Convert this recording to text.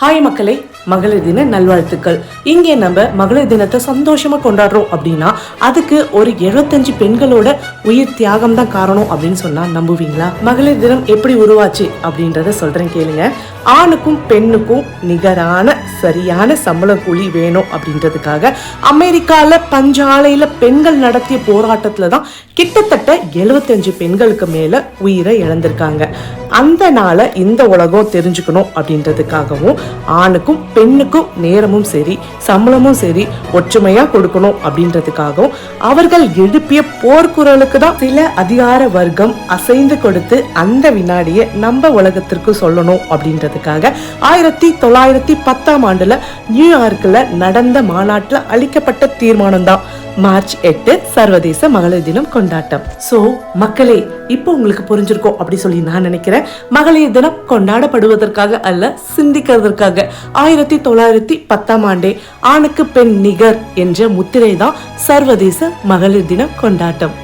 Hi மக்களே மகளிர் தின நல்வாழ்த்துக்கள். இங்கே நம்ம மகளிர் தினத்தை சந்தோஷமா கொண்டாடுறோம் அப்படின்னா அதுக்கு ஒரு 75 பெண்களோட உயிர் தியாகம் தான் காரணம் அப்படின்னு சொன்னா நம்புவீங்களா? மகளிர் தினம் எப்படி உருவாச்சு அப்படின்றத சொல்றேன் கேளுங்க. ஆணுக்கும் பெண்ணுக்கும் நிகரான சரியான சம்பள கூலி வேணும் அப்படின்றதுக்காக அமெரிக்கால பஞ்சாலையில் பெண்கள் நடத்திய போராட்டத்துல தான் கிட்டத்தட்ட 75 பெண்களுக்கு மேல உயிரை இழந்திருக்காங்க. அந்த நாளை இந்த உலகம் தெரிஞ்சுக்கணும் அப்படின்றதுக்காகவும் ஆணுக்கும் பெண்ணுக்கும் நேரமும் சரி சம்பளமும் சரி ஒற்றுமையா கொடுக்கணும் அப்படின்றதுக்காகவும் அவர்கள் எழுப்பிய போர்க்குரலுக்கு தான் சில அதிகார வர்க்கம் அசைந்து கொடுத்து அந்த வினாடியை நம்ம உலகத்திற்கு சொல்லணும் அப்படின்றது அப்படின்றதுக்காக ஆயிரத்தி தொள்ளாயிரத்தி பத்தாம் ஆண்டுல நியூயார்க்கில் நடந்த மாநாட்டில் அளிக்கப்பட்ட தீர்மானம் தான் மார்ச் எட்டு சர்வதேச மகளிர் தினம் கொண்டாட்டம். சோ மக்களே இப்போ உங்களுக்கு புரிஞ்சிருக்கும் அப்படி சொல்லி நான் நினைக்கிறேன். மகளிர் தினம் கொண்டாடப்படுவதற்காக அல்ல சிந்திக்கிறதற்காக. ஆயிரத்தி தொள்ளாயிரத்தி பத்தாம் ஆண்டே ஆணுக்கு பெண் நிகர் என்ற முத்திரை தான் சர்வதேச மகளிர் தினம் கொண்டாட்டம்.